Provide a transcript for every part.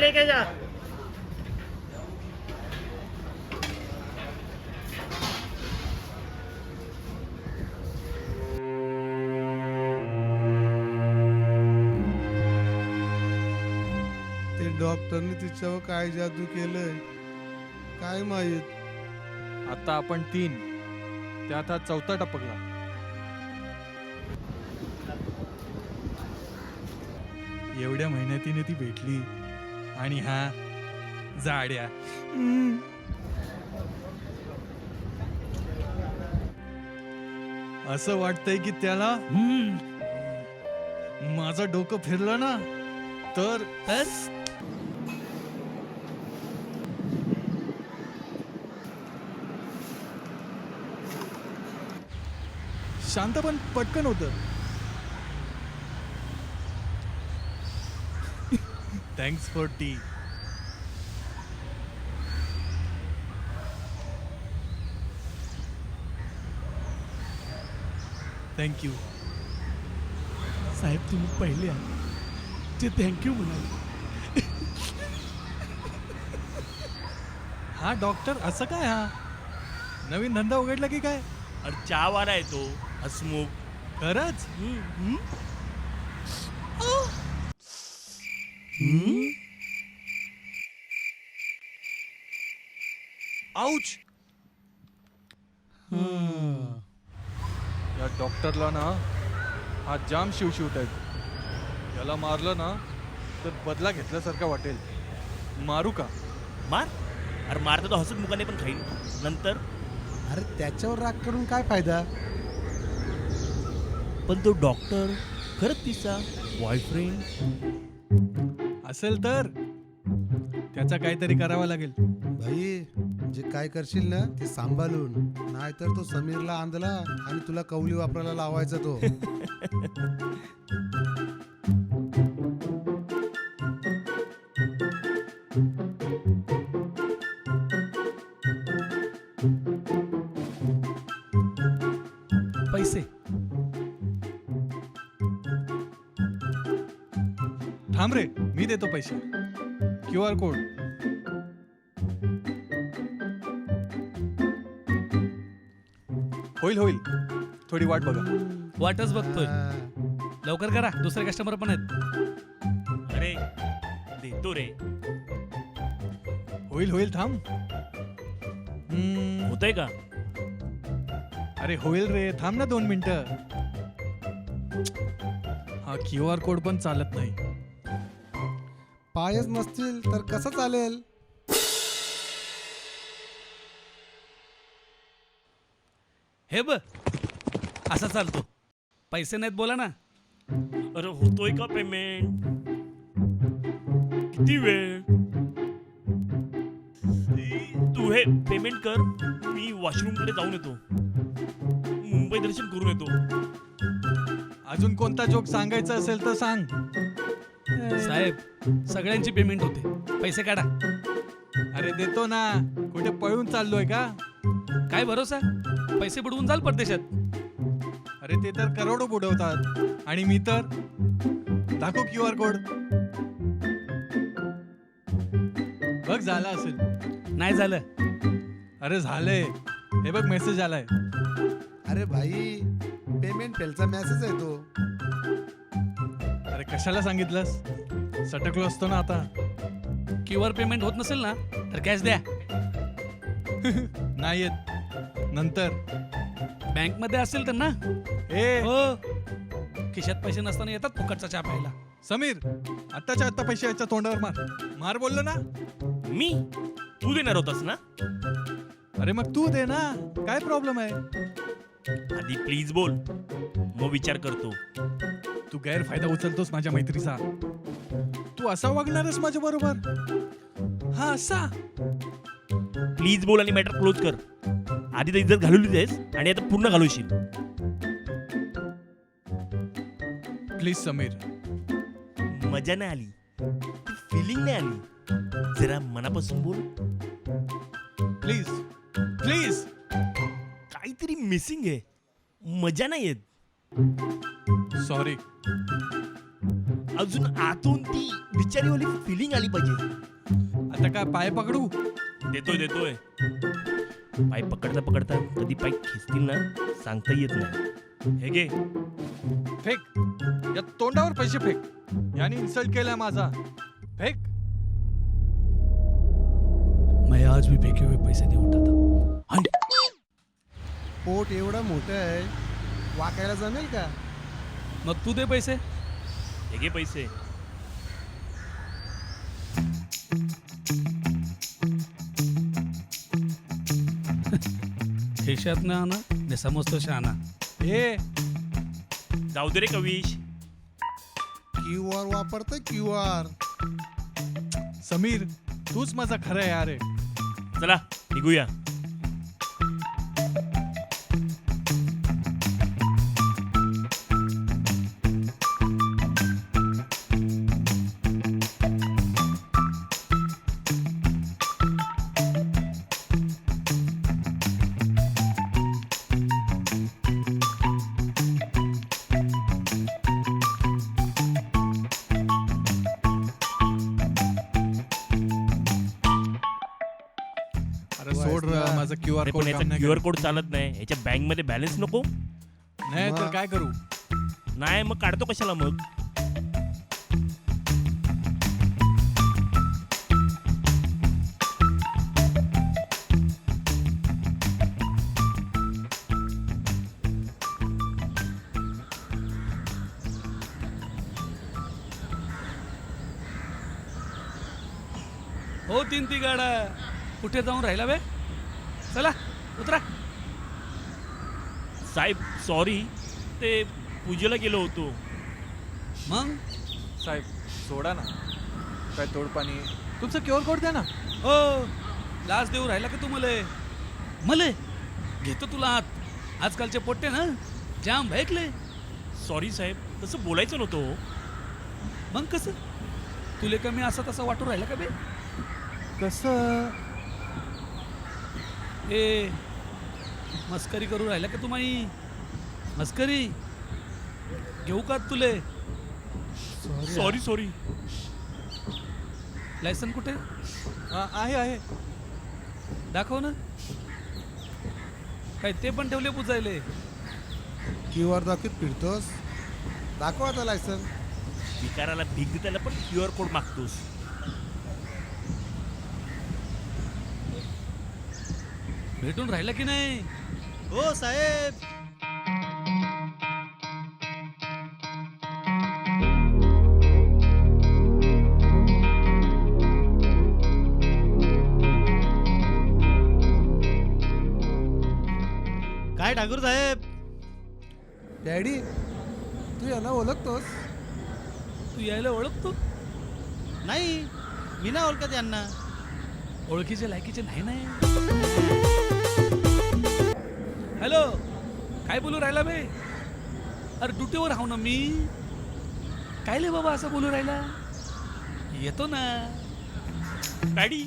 लेके जा। ते डॉक्टरने तिच्यावर काय जादू केलंय काय माहीत? आता आपण तीन. त्यात हा चौथा टपकला. एवढ्या मेहनतीने ती भेटली. आणि हा जाड्या. असं वाटतंय की त्याला माझं डोकं फिरलं ना तर शांत पण पटकन होत. Thanks for tea thank you साहेब तुम्ही पहिले आहे ते थँक्यू म्हणाले. हा डॉक्टर असं काय हा? नवीन धंदा उघडला की काय? अरे चहावाला आहे तो. हसमुख. खरंच? आऊच या डॉक्टरला ना हा जाम शिवशिवत आहेत याला मारलं ना तर बदला घेतल्यासारखा वाटेल. मारू का? मार? अरे मारता तो हसत मुखाने पण खाईल नंतर? अरे त्याच्यावर राग करून काय फायदा? पण तो डॉक्टर खरंच तिचा बॉयफ्रेंड असेल तर? त्याचा काहीतरी करावा लागेल. भाई जे काय करशील ना ते सांभाळून. नाहीतर तो समीरला आंधला आणि तुला कवली वापरायला लावायचा तो. देतो पैसे. Q R code. होईल होईल. थोडी वाट बघा. वाटच बघतोय. लवकर करा दुसरे कस्टमर पण आहेत. अरे देतो रे. होईल होईल थांब. हम्म, होतंय का? अरे होईल रे थांब ना दोन मिनिटं. हा क्यू आर कोड पण चालत नाही. पायच नसतील तर कसं चालेल? हे ब असा चालतो. पैसे नाहीत बोला ना. अरे होतोय का पेमेंट किती वेळ? तू हे पेमेंट कर मी वॉशरूमकडे जाऊन येतो. मुंबई दर्शन करून येतो. अजून कोणता जोक सांगायचा असेल तर सांग. साहेब सगळ्यांची पेमेंट होते. पैसे काढा. अरे देतो ना. कुठे पळून चाललोय का? काय भरोसा? पैसे बुडवून जाल परदेशात. अरे ते तर करोडो बुडवतात. आणि मी तर दाखव क्यू आर कोड. बघ झाला असेल. नाही झालं. अरे झालंय. हे बघ मेसेज आलाय. अरे भाई पेमेंट फेलचा मेसेज आहे तो. अरे कशाला सांगितलंस? सटकलो असतो ना आता. क्यू आर पेमेंट होत नसेल ना तर कॅश द्या. नाही येत. नंतर. बँकमध्ये असेल तर ना. ए. हो. खिशात पैसे नसताना येतात फुकटचा चहा प्यायला. समीर आत्ताच्या आत्ता पैसे याच्या तोंडावर मार. मार बोललो ना. मी? तू देणार होतास ना? अरे मग तू दे ना. काय प्रॉब्लेम आहे? आधी प्लीज बोल. मग विचार करतो. तू गैरफायदा उचलतोस माझ्या मैत्रीचा. तू असा वागणारच माझ्या बरोबर? हा असा? प्लीज बोल आणि मॅटर क्लोज कर. आधी तर इज्जत घालवली आहेस आणि आता पूर्ण घालवशील. प्लीज समीर. मजा नाही आली. फिलिंग नाही आली. जरा मनापासून बोल. प्लीज प्लीज काहीतरी मिसिंग आहे. मजा नाही येत. सॉरी अजून आतून ती बिचारीवाली फिलिंग आली पाहिजे. आता काय पाय पकडू? देतोय देतोय. पाय पकडता पकडता कधी पाय खेचतील ना सांगता येत नाही. हे घे. फेक. या तोंडावर पैसे फेक. याने इन्सल्ट केलाय माझा. फेक. मैं आज भी फेंके हुए पैसे नहीं उठाता. हाँ पोट एवढं मोठं आहे वाकायला जमेल का? मग तू दे पैसे. हे घे पैसे. खिशात ना आणा ने समजतो शहाणा ए जाऊ दे रे कविश. क्यू आर वापरतोय क्यू आर. समीर तूच माझा खरा यार आहे चला निघूया. सोड माझा क्यू आर कोड पण याचा क्यू आर कोड चालत नाही. याच्या बँकमध्ये बॅलन्स नको. नाही तर? काय करू? नाही मग काढतो कशाला मग? हो तीन ती गाडा कुठे जाऊन राहिला बे? चला उतरा. साहेब सॉरी ते पूजेला गेलो होतो. मग? साहेब सोडा ना. काय तोडपाणी? तुमचं क्यू आर कोड द्या ना. हो. लाच देऊ राहिला का तू मले? मले? घेतो तुला आत आजकालचे पोट्टे ना जाम भैकले सॉरी साहेब तसं बोलायचं नव्हतं हो. मग कसं? तुले कमी असं तसं वाटू राहिला का बे? कसं? ए मस्करी करू राहिला का तुम्ही? मस्करी? घेऊ का तुले? सॉरी सॉरी लायसन कुठे? हा, आहे आहे. दाखव ना. काय ते पण ठेवले पुजायले. क्यू आर दाखवत फिरतोस? दाखव आता लायसन विकाराला भीक देताना पण क्यू आर कोड मागतोस. भेटून राहिला की नाही? हो साहेब. काय ठाकूर साहेब? डॅडी तू याला ओळखतोस? तू यायला ओळखतो? नाही मी नाही ओळखत यांना. ओळखीचे लायकीचे नाही नाही हॅलो काय बोलू राहिला बे? अरे ड्युटीवर आहो ना मी. काय ले बाबा असं बोलू राहिला? येतो ना. पॅडी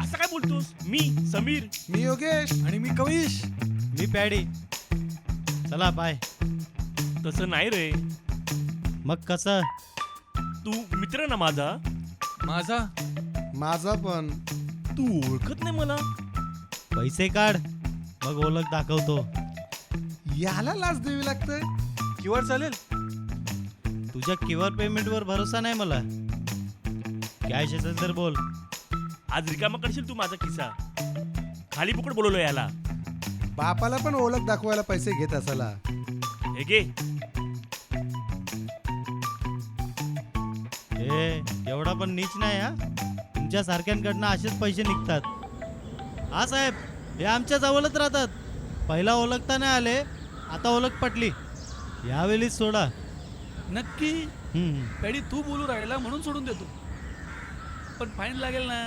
असं काय बोलतोस? मी समीर. मी योगेश. आणि मी कविश. मी पॅडी. चला बाय. तसं नाही रे. मग कसं? तू मित्र ना माझा? माझा? माझा पण. तू ओळखत नाही मला? पैसे काढ. मग ओळख दाखवतो. याला लाच द्यावी लागतंय. क्यू आर चालेल? तुझ्या क्यू आर पेमेंटवर भरोसा नाही मला. कॅश असेल तर बोल. आज रिकामा करशील तू माझा किस्सा? खाली फुकट बोलवलो याला. बापाला पण ओळख दाखवायला पैसे घेत असाला. हे घे. ए एवढा पण नीच नाही हा? तुमच्या सारख्यांकडनं असेच पैसे निघतात. हा साहेब. हे आमच्या जवळच राहतात. पहिला ओळखता नाही आले आता ओळख पटली. यावेळीच सोडा. नक्की? हम्म. पॅडी तू बोलू राहिला म्हणून सोडून देतो. पण फाईन लागेल ना.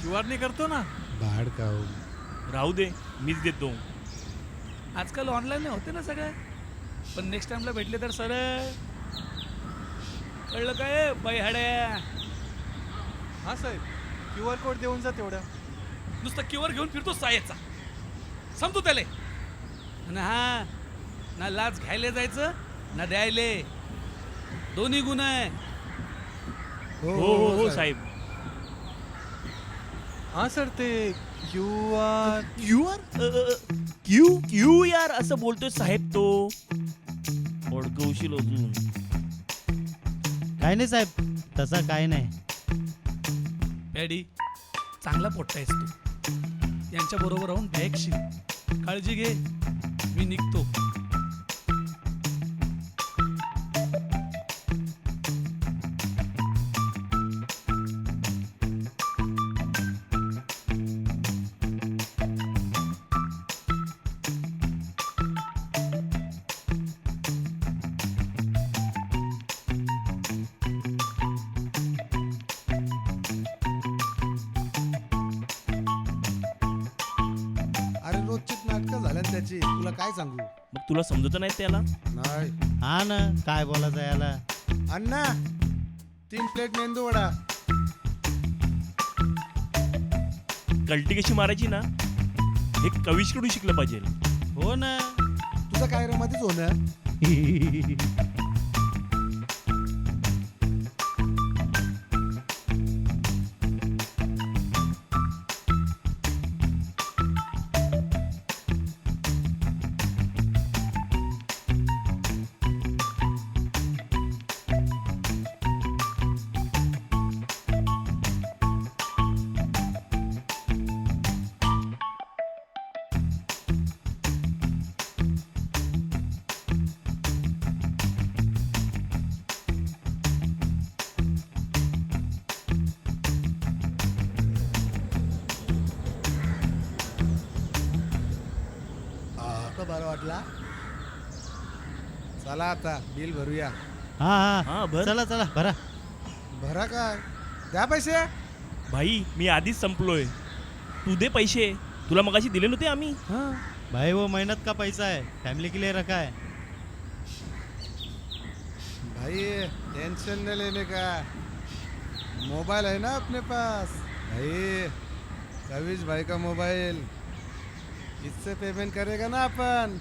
क्यू आर नाही करतो ना. भाड खाऊ राहू दे मीच देतो. आजकाल ऑनलाईन होते ना सगळं. पण नेक्स्ट टाइमला भेटले तर सर कळलं काय? बाई हाड्या. हां साहेब क्यू आर कोड देऊन जा तेवढ्या नुसतं किवर घेऊन फिरतो सायचा. समजू त्याले? आणि हा ना लाच घ्यायला जायचं ना द्यायले. दोन्ही गुण आहे. हो हो हो साहेब. हां सर ते Q R. Q R? Q Q यार असं बोलतोय साहेब तो. ओळखवशील अजून. काय नाही साहेब. तसं काय नाही. पॅडी चांगला पोट्टा आहेस तू. यांच्याबरोबर राहून बॅगशी काळजी घे. मी निघतो. त्याची तुला काय सांगू? मग तुला समजत नाही त्याला? नाही. हा ना काय बोलायचं याला? अण्णा तीन प्लेट मेंदू वडा. कल्टी कशी मारायची ना हे कविशकडून शिकलं पाहिजे. हो ना. तुझं काय रे मध्येच वाटला. चला आता बिल भरूया. हा हा. हा भर. चला चला भरा. भरा काय द्या पैसे. भाई मी आधीच संपलोय. तू दे पैसे. तुला मगाशी दिले नव्हते आम्ही. भाई वो मेहनत का पैसा है? फैमिली के लिए रखा है. भाई टेंशन नहीं लेने का. मोबाइल है ना अपने पास? भाई कविश भाई का मोबाइल इससे पेमेंट करेगा ना अपन?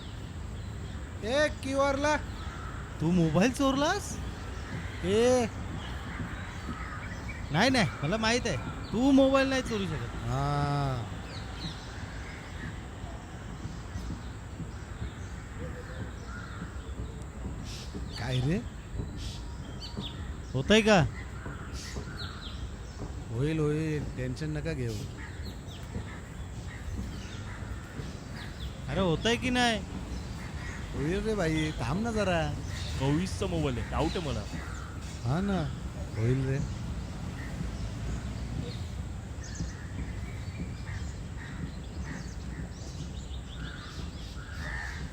एक क्यू आर ला. तू मोबाईल चोरलास? ए. नाही नाही मला माहीत आहे. तू मोबाईल नाही चोरू शकत. हाँ. काय रे? होतंय का? होईल होईल. टेन्शन नका घेऊ. अरे होतंय की नाही? होईल रे भाई थांब ना जरा. कवीसचा मोबाईल आहे डाऊट आहे मला. हा ना होईल रे.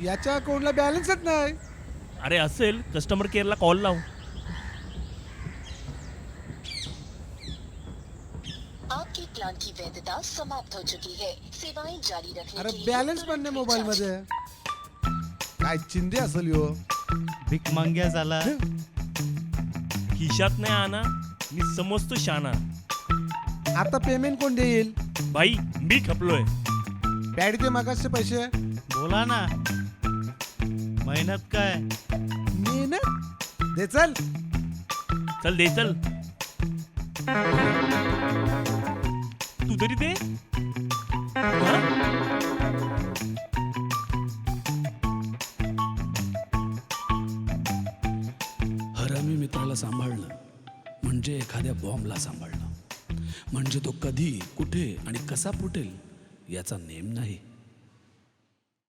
याच्या अकाउंटला बॅलन्सच नाही. अरे असेल कस्टमर केअरला कॉल लाव. प्लान की वैधता समाप्त हो चुकी है। सेवाएं जारी रखने अरे के लिए बॅलन्स पण नाही मोबाईल मध्ये। काय चिंदे असेल यो? भीक मांग्या झाला। खिशात नाही आणा मी समजतो शाना। आता पेमेंट कोण देईल? भाई मी खपलोय। पॅड दे मागासचे पैसे? बोला ना। मेहनत काय? मी ना दे चल। चल दे चल। तू तरी दे. हरामी मित्राला सांभाळणं म्हणजे एखाद्या बॉम्बला सांभाळणं. म्हणजे तो कधी कुठे आणि कसा फुटेल याचा नेम नाही.